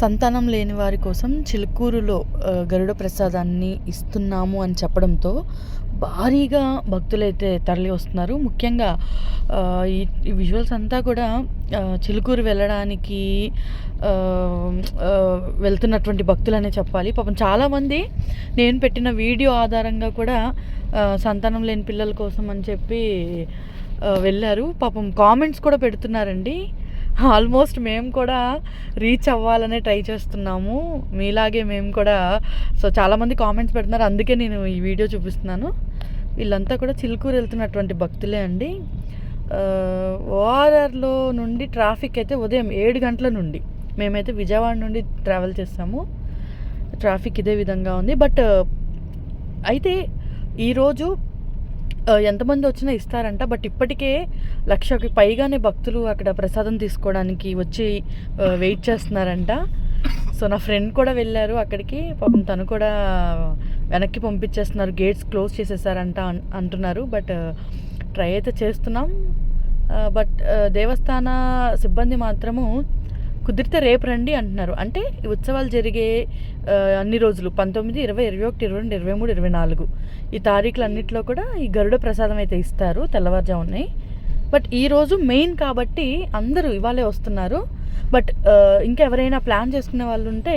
సంతానం లేని వారి కోసం చిలుకూరులో గరుడ ప్రసాదాన్ని ఇస్తున్నాము అని చెప్పడంతో భారీగా భక్తులైతే తరలి వస్తున్నారు. ముఖ్యంగా ఈ విజువల్స్ అంతా కూడా చిలుకూరు వెళ్ళడానికి వెళ్తున్నటువంటి భక్తులనే చెప్పాలి. పాపం చాలామంది నేను పెట్టిన వీడియో ఆధారంగా కూడా సంతానం లేని పిల్లల కోసం అని చెప్పి వెళ్ళారు. పాపం కామెంట్స్ కూడా పెడుతున్నారండి. ఆల్మోస్ట్ మేము కూడా రీచ్ అవ్వాలనే ట్రై చేస్తున్నాము. మీలాగే మేము కూడా సో చాలామంది కామెంట్స్ పెడుతున్నారు. అందుకే నేను ఈ వీడియో చూపిస్తున్నాను. వీళ్ళంతా కూడా చిలుకూరు వెళ్తున్నటువంటి భక్తులే అండి. ఓఆర్ఆర్లో నుండి ట్రాఫిక్ అయితే ఉదయం ఏడు గంటల నుండి. మేమైతే విజయవాడ నుండి ట్రావెల్ చేస్తాము. ట్రాఫిక్ ఇదే విధంగా ఉంది. బట్ అయితే ఈరోజు ఎంతమంది వచ్చినా ఇస్తారంట బట్ ఇప్పటికే లక్షకి పైగానే భక్తులు అక్కడ ప్రసాదం తీసుకోవడానికి వచ్చి వెయిట్ చేస్తున్నారంట. సో నా ఫ్రెండ్ కూడా వెళ్ళారు అక్కడికి. పాపం తను కూడా వెనక్కి పంపించేస్తున్నారు గేట్స్ క్లోజ్ చేసేసారంట అంటున్నారు. బట్ ట్రై అయితే చేస్తున్నాం. బట్ దేవస్థాన సిబ్బంది మాత్రము కుదిరితే రేపు రండి అంటున్నారు. అంటే ఈ ఉత్సవాలు జరిగే అన్ని రోజులు పంతొమ్మిది ఇరవై ఇరవై ఒకటి ఇరవై రెండు ఇరవై మూడు ఇరవై నాలుగు. ఈ తారీఖులు అన్నింటిలో కూడా ఈ గరుడ ప్రసాదం అయితే ఇస్తారు తెల్లవారుజామునే. బట్ ఈ రోజు మెయిన్ కాబట్టి అందరూ ఇవాళే వస్తున్నారు. బట్ ఇంకా ఎవరైనా ప్లాన్ చేసుకునే వాళ్ళు ఉంటే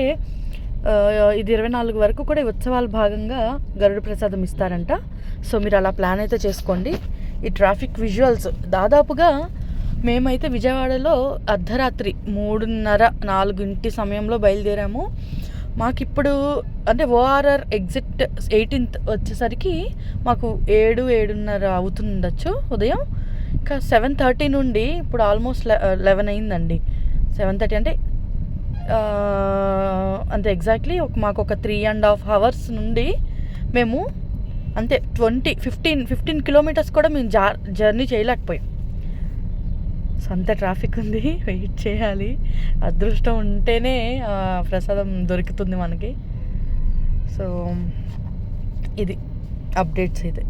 ఇది ఇరవై నాలుగు వరకు కూడా ఈ ఉత్సవాల భాగంగా గరుడ ప్రసాదం ఇస్తారంట. సో మీరు అలా ప్లాన్ అయితే చేసుకోండి. ఈ ట్రాఫిక్ విజువల్స్ దాదాపుగా మేమైతే విజయవాడలో అర్ధరాత్రి మూడున్నర నాలుగింటి సమయంలో బయలుదేరాము. మాకు ఇప్పుడు అంటే ఓఆర్ఆర్ ఎగ్జిట్ ఎయిటీన్త్ వచ్చేసరికి మాకు ఏడు ఏడున్నర అవుతుండొచ్చు ఉదయం. ఇంకా సెవెన్ థర్టీ నుండి ఇప్పుడు ఆల్మోస్ట్ లెవెన్ అయిందండి. సెవెన్ థర్టీ అంటే అంతే ఎగ్జాక్ట్లీ ఒక మాకు ఒక త్రీ అండ్ హాఫ్ అవర్స్ నుండి మేము అంతే ట్వంటీ ఫిఫ్టీన్ ఫిఫ్టీన్ కిలోమీటర్స్ కూడా మేము జా జర్నీ చేయలేకపోయాం. సో అంత ట్రాఫిక్ ఉంది వెయిట్ చేయాలి. అదృష్టం ఉంటేనే ప్రసాదం దొరుకుతుంది మనకి. సో ఇది అప్డేట్స్ అయితే